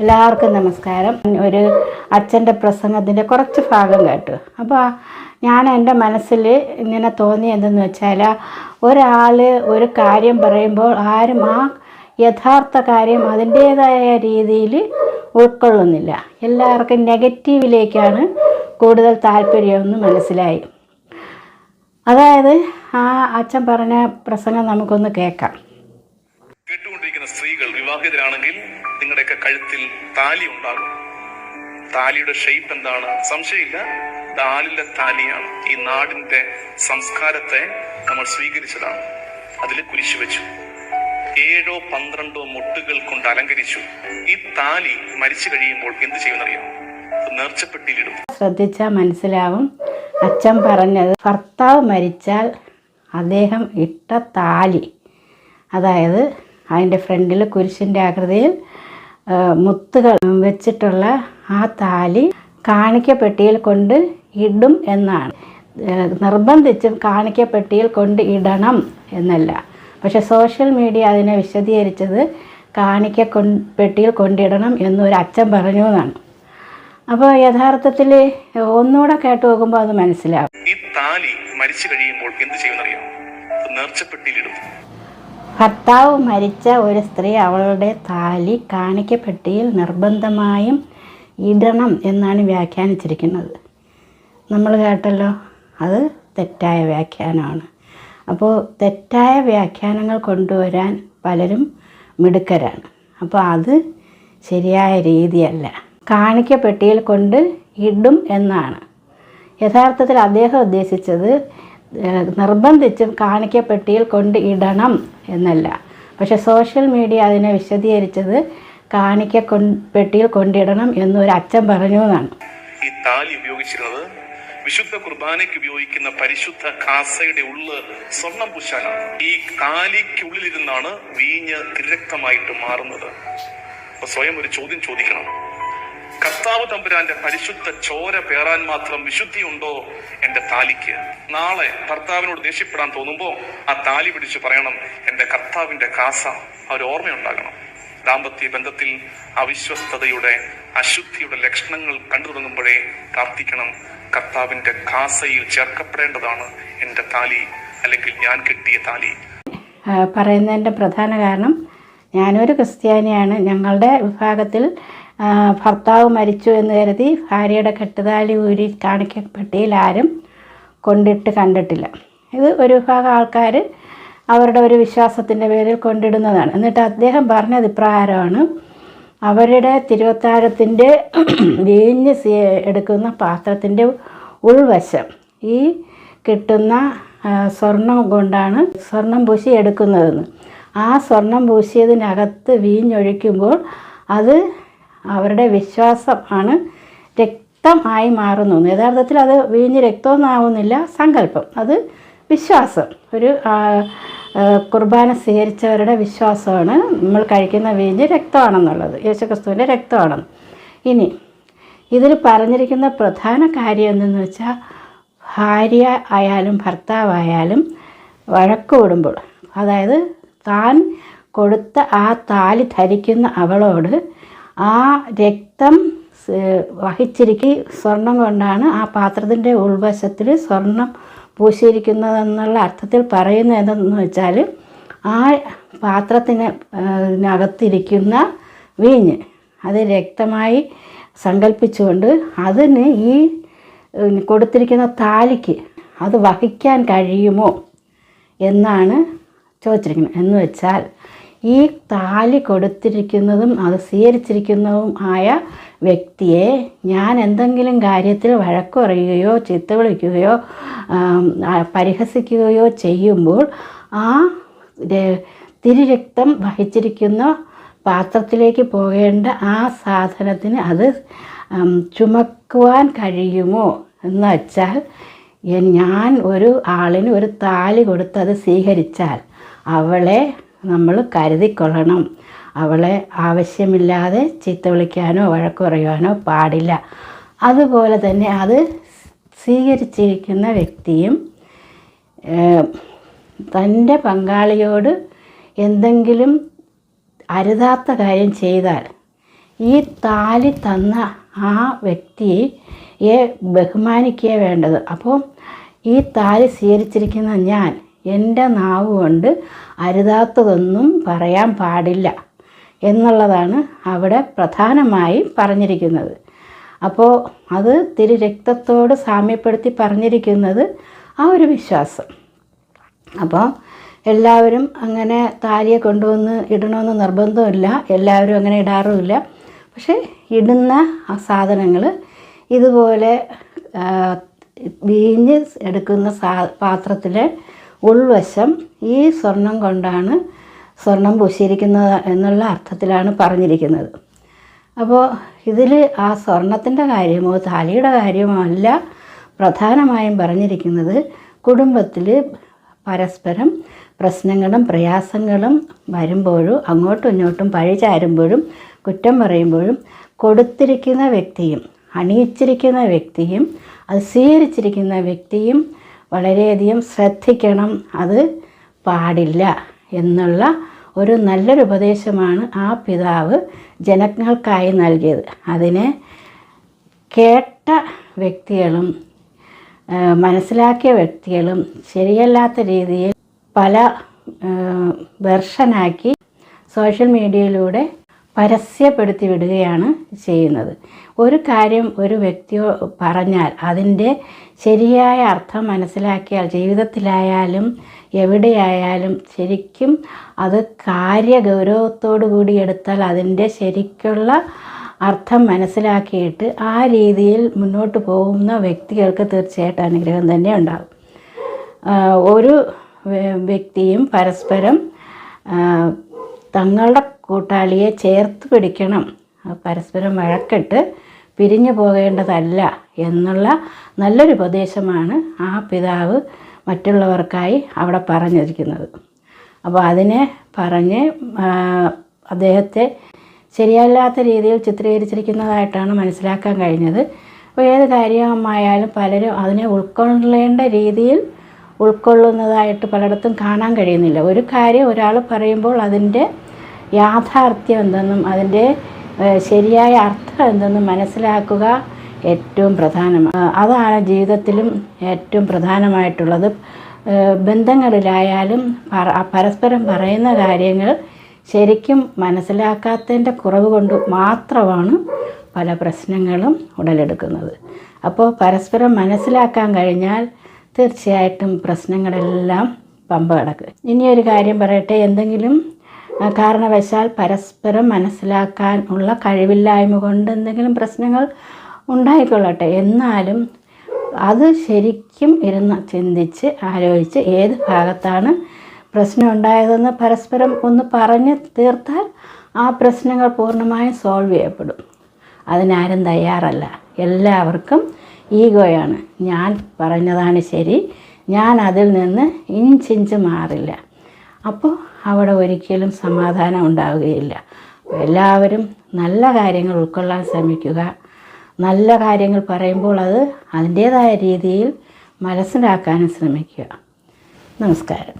എല്ലാവർക്കും നമസ്കാരം. ഒരു അച്ഛന്റെ പ്രസംഗത്തിന്റെ കുറച്ച് ഭാഗം കേട്ടു. അപ്പോൾ ഞാൻ എന്റെ മനസ്സിൽ ഇങ്ങനെ തോന്നി എന്തെന്ന് വെച്ചാൽ ഒരാൾ ഒരു കാര്യം പറയുമ്പോൾ ആരും ആ യഥാർത്ഥ കാര്യം അതിന്റേതായ രീതിയിൽ ഉൾക്കൊള്ളുന്നില്ല. എല്ലാവർക്കും നെഗറ്റീവിലേക്കാണ് കൂടുതൽ താല്പര്യമെന്ന് മനസ്സിലായി. അതായത് ആ അച്ഛൻ പറഞ്ഞ പ്രസംഗം നമുക്കൊന്ന് കേൾക്കാം. കേട്ടുകൊണ്ടിരിക്കുന്ന സ്ത്രീകൾ വിവാഹിതരാണെങ്കിൽ കഴുത്തിൽ താലി ഉണ്ടാകും. താലിയുടെ ഷെയ്പ്പ് എന്താണ്? സംശയമില്ല. ദാലിലെ താലിയാണ് ഈ നാടിന്റെ സംസ്കാരത്തെ നമ്മൾ സ്വീകരിച്ചതാണ്. അതിൽ കുരിശു വെച്ചു. ഏഴോ പന്ത്രണ്ടോ മുട്ടുകൾ കൊണ്ട് അലങ്കരിച്ചു. ഈ താലി മരിച്ചു കഴിയുമ്പോൾ എന്ത് ചെയ്യുമെന്നറിയാം നേർച്ചപ്പെട്ടിയിലിടും. ശ്രദ്ധിച്ചാൽ മനസ്സിലാവും. അച്ഛൻ പറഞ്ഞത് ഭർത്താവ് മരിച്ചാൽ അദ്ദേഹം ഇട്ട താലി അതായത് അതിന്റെ ഫ്രണ്ടിൽ കുരിശിന്റെ ആകൃതിയിൽ മുത്തുകൾ വെച്ചിട്ടുള്ള ആ താലി കാണിക്കപ്പെട്ടിയിൽ കൊണ്ട് ഇടും എന്നാണ്. നിർബന്ധിച്ചും കാണിക്കപ്പെട്ടിയിൽ കൊണ്ട് ഇടണം എന്നല്ല. പക്ഷെ സോഷ്യൽ മീഡിയ അതിനെ വിശദീകരിച്ചത് കാണിക്ക കൊ പെട്ടിയിൽ കൊണ്ടിടണം എന്നൊരു അച്ഛൻ പറഞ്ഞു എന്നാണ്. അപ്പോൾ യഥാർത്ഥത്തിൽ ഒന്നുകൂടെ കേട്ട് നോക്കുമ്പോൾ അത് മനസ്സിലാവും. ഈ താലി മരിച്ചു കഴിയുമ്പോൾ എന്ത് ചെയ്യുമെന്നറിയാം നേർച്ചപ്പെട്ടിയിലിടും ഭർത്താവ് മരിച്ച ഒരു സ്ത്രീ അവളുടെ താലി കാണിക്കപ്പെട്ടിയിൽ നിർബന്ധമായും ഇടണം എന്നാണ് വ്യാഖ്യാനിച്ചിരിക്കുന്നത്. നമ്മൾ കേട്ടല്ലോ അത് തെറ്റായ വ്യാഖ്യാനമാണ്. അപ്പോൾ തെറ്റായ വ്യാഖ്യാനങ്ങൾ കൊണ്ടുവരാൻ പലരും മിടുക്കരാണ്. അപ്പോൾ അത് ശരിയായ രീതിയല്ല. കാണിക്കപ്പെട്ടിയിൽ കൊണ്ട് ഇടും എന്നാണ്. യഥാർത്ഥത്തിൽ അദ്ദേഹം ഉദ്ദേശിച്ചത് നിർബന്ധിച്ചും കാണിക്കപ്പെട്ടിയിൽ കൊണ്ട് ഇടണം എന്നല്ല. പക്ഷെ സോഷ്യൽ മീഡിയ അതിനെ വിശദീകരിച്ചത് കാണിക്ക പെട്ടിയിൽ കൊണ്ടിടണം എന്നൊരു അച്ഛൻ പറഞ്ഞു എന്നാണ്. ഈ താലി ഉപയോഗിച്ചിരുന്നത് വിശുദ്ധ കുർബാനയ്ക്ക് ഉപയോഗിക്കുന്ന പരിശുദ്ധ കാസയുടെ ഉള്ള് സ്വർണം പുശാനാണ്. ഈ കാലിക്കുള്ളിലിരുന്നാണ് വീഞ്ഞ് തിരക്തമായിട്ട് മാറുന്നത്. സ്വയം ഒരു ചോദ്യം ചോദിക്കണം. കർത്താവ് തമ്പുരാന്റെ പരിശുദ്ധ ചോര പേറാൻ മാത്രം വിശുദ്ധിയുണ്ടോ എന്റെ താലിക്ക്? നാളെ ഭർത്താവിനോട് ദേഷ്യപ്പെടാൻ തോന്നുമ്പോൾ ആ താലി പിടിച്ച് പറയണം എന്റെ കർത്താവിന്റെ കാസ ഒരു ഓർമ്മയുണ്ടാകണം. ദാമ്പത്യ ബന്ധത്തിൽ അവിശ്വസ്തതയുടെ അശുദ്ധിയുടെ ലക്ഷണങ്ങൾ കണ്ടു തുടങ്ങുമ്പോഴേ പ്രാർത്ഥിക്കണം കർത്താവിന്റെ കാസയിൽ ചേർക്കപ്പെടേണ്ടതാണ് എന്റെ താലി അല്ലെങ്കിൽ ഞാൻ കെട്ടിയ താലി. പറയുന്നതിന്റെ പ്രധാന കാരണം ഞാനൊരു ക്രിസ്ത്യാനിയാണ്. ഞങ്ങളുടെ വിഭാഗത്തിൽ ഭർത്താവ് മരിച്ചു എന്ന് കരുതി ഭാര്യയുടെ കെട്ടുതാലി ഊരി കാണിക്കപ്പെട്ടിയിൽ ആരും കൊണ്ടിട്ട് കണ്ടിട്ടില്ല. ഇത് ഒരു വിഭാഗം ആൾക്കാർ അവരുടെ ഒരു വിശ്വാസത്തിന്റെ പേരിൽ കൊണ്ടിടുന്നതാണ്. എന്നിട്ട് അദ്ദേഹം പറഞ്ഞത് ഇപ്രകാരമാണ് അവരുടെ തിരുവത്താഴത്തിന്റെ വീഞ്ഞ് എടുക്കുന്ന പാത്രത്തിന്റെ ഉൾവശം ഈ കിട്ടുന്ന സ്വർണം കൊണ്ടാണ് സ്വർണം പൂശി എടുക്കുന്നതെന്ന്. ആ സ്വർണം പൂശിയതിനകത്ത് വീഞ്ഞൊഴിക്കുമ്പോൾ അത് അവരുടെ വിശ്വാസം ആണ് രക്തമായി മാറുന്നു യഥാർത്ഥത്തിൽ അത് വീഞ്ഞ് രക്തമൊന്നാവുന്നില്ല സങ്കല്പം. അത് വിശ്വാസം. ഒരു കുർബാന സ്വീകരിച്ചവരുടെ വിശ്വാസമാണ് നമ്മൾ കഴിക്കുന്ന വീഞ്ഞ് രക്തമാണെന്നുള്ളത്. യേശുക്രിസ്തുവിന്റെ രക്തമാണെന്ന്. ഇനി ഇതിൽ പറഞ്ഞിരിക്കുന്ന പ്രധാന കാര്യം എന്തെന്ന് വെച്ചാൽ ഭാര്യ ആയാലും ഭർത്താവായാലും വഴക്ക് കൂടുമ്പോൾ അതായത് താൻ കൊടുത്ത ആ താലി ധരിക്കുന്ന അവളോട് ആ രക്തം വഹിച്ചിരിക്കി സ്വർണം കൊണ്ടാണ് ആ പാത്രത്തിന്റെ ഉൾവശത്തിൽ സ്വർണം പൂശിയിരിക്കുന്നതെന്നുള്ള അർത്ഥത്തിൽ പറയുന്ന എന്തെന്ന് വെച്ചാൽ ആ പാത്രത്തിന് അകത്തിരിക്കുന്ന വീഞ്ഞ് അത് രക്തമായി സങ്കല്പിച്ചുകൊണ്ട് അതിന് ഈ കൊടുത്തിരിക്കുന്ന താലിക്ക് അത് വഹിക്കാൻ കഴിയുമോ എന്നാണ് ചോദിച്ചിരിക്കുന്നത്. എന്ന് വെച്ചാൽ ഈ താലി കൊടുത്തിരിക്കുന്നതും അത് സ്വീകരിച്ചിരിക്കുന്നതും ആയ വ്യക്തിയെ ഞാൻ എന്തെങ്കിലും കാര്യത്തിൽ വഴക്ക് പറയുകയോ ചീത്ത വിളിക്കുകയോ പരിഹസിക്കുകയോ ചെയ്യുമ്പോൾ ആ തിരുരക്തം വഹിച്ചിരിക്കുന്ന പാത്രത്തിലേക്ക് പോകേണ്ട ആ സാധനത്തിന് അത് ചുമക്കുവാൻ കഴിയുമോ എന്ന് വച്ചാൽ ഞാൻ ഒരു ആളിന് ഒരു താലി കൊടുത്ത് അത് സ്വീകരിച്ചാൽ അവളെ നമ്മൾ കരുതിക്കൊള്ളണം. അവളെ ആവശ്യമില്ലാതെ ചീത്ത വിളിക്കാനോ വഴക്ക് പറയുവാനോ പാടില്ല. അതുപോലെ തന്നെ അത് സ്വീകരിച്ചിരിക്കുന്ന വ്യക്തിയും തന്റെ പങ്കാളിയോട് എന്തെങ്കിലും അരുതാത്ത കാര്യം ചെയ്താൽ ഈ താലി തന്ന ആ വ്യക്തിയെ ബഹുമാനിക്കുക വേണ്ടത്. അപ്പോൾ ഈ താലി സ്വീകരിച്ചിരിക്കുന്ന ഞാൻ എന്റെ നാവ് കൊണ്ട് അരുതാത്തതൊന്നും പറയാൻ പാടില്ല എന്നുള്ളതാണ് അവിടെ പ്രധാനമായി പറഞ്ഞിരിക്കുന്നത്. അപ്പോൾ അത് തിരു രക്തത്തോട് സാമ്യപ്പെടുത്തി പറഞ്ഞിരിക്കുന്നത് ആ ഒരു വിശ്വാസം. അപ്പോൾ എല്ലാവരും അങ്ങനെ താലിയെ കൊണ്ടുവന്ന് ഇടണമെന്ന് നിർബന്ധമില്ല. എല്ലാവരും അങ്ങനെ ഇടാറുമില്ല. പക്ഷേ ഇടുന്ന ആ സാധനങ്ങൾ ഇതുപോലെ വീഞ്ഞ് എടുക്കുന്ന സാ പാത്രത്തിലെ ഉൾവശം ഈ സ്വർണം കൊണ്ടാണ് സ്വർണം പൂശിയിരിക്കുന്നത് എന്നുള്ള അർത്ഥത്തിലാണ് പറഞ്ഞിരിക്കുന്നത്. അപ്പോൾ ഇതിൽ ആ സ്വർണത്തിന്റെ കാര്യമോ താലിയുടെ കാര്യമോ അല്ല പ്രധാനമായും പറഞ്ഞിരിക്കുന്നത് കുടുംബത്തിൽ പരസ്പരം പ്രശ്നങ്ങളും പ്രയാസങ്ങളും വരുമ്പോഴും അങ്ങോട്ടും ഇങ്ങോട്ടും പഴി ചാരുമ്പോഴും കുറ്റം പറയുമ്പോഴും കൊടുത്തിരിക്കുന്ന വ്യക്തിയും അണിയിച്ചിരിക്കുന്ന വ്യക്തിയും അത് സ്വീകരിച്ചിരിക്കുന്ന വ്യക്തിയും വളരെയധികം ശ്രദ്ധിക്കണം. അത് പാടില്ല എന്നുള്ള ഒരു നല്ലൊരു ഉപദേശമാണ് ആ പിതാവ് ജനങ്ങൾക്കായി നൽകിയത്. അതിനെ കേട്ട വ്യക്തികളും മനസ്സിലാക്കിയ വ്യക്തികളും ശരിയല്ലാത്ത രീതിയിൽ പല വെർഷനാക്കി സോഷ്യൽ മീഡിയയിലൂടെ പരസ്യപ്പെടുത്തി വിടുകയാണ് ചെയ്യുന്നത്. ഒരു കാര്യം ഒരു വ്യക്തി പറഞ്ഞാൽ അതിന്റെ ശരിയായ അർത്ഥം മനസ്സിലാക്കിയാൽ ജീവിതത്തിലായാലും എവിടെയായാലും ശരിക്കും അത് കാര്യഗൗരവത്തോടു കൂടി എടുത്താൽ അതിന്റെ ശരിക്കുള്ള അർത്ഥം മനസ്സിലാക്കിയിട്ട് ആ രീതിയിൽ മുന്നോട്ട് പോകുന്ന വ്യക്തികൾക്ക് തീർച്ചയായിട്ടും അനുഗ്രഹം തന്നെ ഉണ്ടാകും. ഒരു വ്യക്തിയും പരസ്പരം തങ്ങളുടെ കൂട്ടാളിയെ ചേർത്ത് പിടിക്കണം. പരസ്പരം വഴക്കിട്ട് പിരിഞ്ഞു പോകേണ്ടതല്ല എന്നുള്ള നല്ലൊരു ഉപദേശമാണ് ആ പിതാവ് മറ്റുള്ളവർക്കായി അവിടെ പറഞ്ഞിരിക്കുന്നത്. അപ്പോൾ അതിനെ പറഞ്ഞ് അദ്ദേഹത്തെ ശരിയല്ലാത്ത രീതിയിൽ ചിത്രീകരിച്ചിരിക്കുന്നതായിട്ടാണ് മനസ്സിലാക്കാൻ കഴിഞ്ഞത്. അപ്പോൾ ഏത് കാര്യമായാലും പലരും അതിനെ ഉൾക്കൊള്ളേണ്ട രീതിയിൽ ഉൾക്കൊള്ളുന്നതായിട്ട് പലയിടത്തും കാണാൻ കഴിയുന്നില്ല. ഒരു കാര്യം ഒരാൾ പറയുമ്പോൾ അതിന്റെ യാഥാർത്ഥ്യം എന്തെന്നും അതിന്റെ ശരിയായ അർത്ഥം എന്തെന്നും മനസ്സിലാക്കുക ഏറ്റവും പ്രധാനമാണ് അതാണ് ജീവിതത്തിലും ഏറ്റവും പ്രധാനമായിട്ടുള്ളത്. ബന്ധങ്ങളിലായാലും പരസ്പരം പറയുന്ന കാര്യങ്ങൾ ശരിക്കും മനസ്സിലാക്കാത്തതിന്റെ കുറവ് കൊണ്ട് മാത്രമാണ് പല പ്രശ്നങ്ങളും ഉടലെടുക്കുന്നത്. അപ്പോൾ പരസ്പരം മനസ്സിലാക്കാൻ കഴിഞ്ഞാൽ തീർച്ചയായിട്ടും പ്രശ്നങ്ങളെല്ലാം പമ്പ കിടക്കും. ഇനിയൊരു കാര്യം പറയട്ടെ എന്തെങ്കിലും കാരണവശാൽ പരസ്പരം മനസ്സിലാക്കാൻ ഉള്ള കഴിവില്ലായ്മ കൊണ്ട് എന്തെങ്കിലും പ്രശ്നങ്ങൾ ഉണ്ടായിക്കൊള്ളട്ടെ. എന്നാലും അത് ശരിക്കും ഇരുന്ന് ചിന്തിച്ച് ആലോചിച്ച് ഏത് ഭാഗത്താണ് പ്രശ്നം ഉണ്ടായതെന്ന് പരസ്പരം ഒന്ന് പറഞ്ഞ് തീർത്താൽ ആ പ്രശ്നങ്ങൾ പൂർണമായും സോൾവ് ചെയ്യപ്പെടും. അതിനാരും തയ്യാറല്ല. എല്ലാവർക്കും ഈഗോയാണ്. ഞാൻ പറഞ്ഞതാണ് ശരി. ഞാൻ അതിൽ നിന്ന് ഇഞ്ചിഞ്ച് മാറില്ല. അപ്പോൾ അവിടെ ഒരിക്കലും സമാധാനം ഉണ്ടാവുകയില്ല. എല്ലാവരും നല്ല കാര്യങ്ങൾ ഉൾക്കൊള്ളാൻ ശ്രമിക്കുക. നല്ല കാര്യങ്ങൾ പറയുമ്പോൾ അത് അതിന്റേതായ രീതിയിൽ മനസ്സിലാക്കാനും ശ്രമിക്കുക. നമസ്കാരം.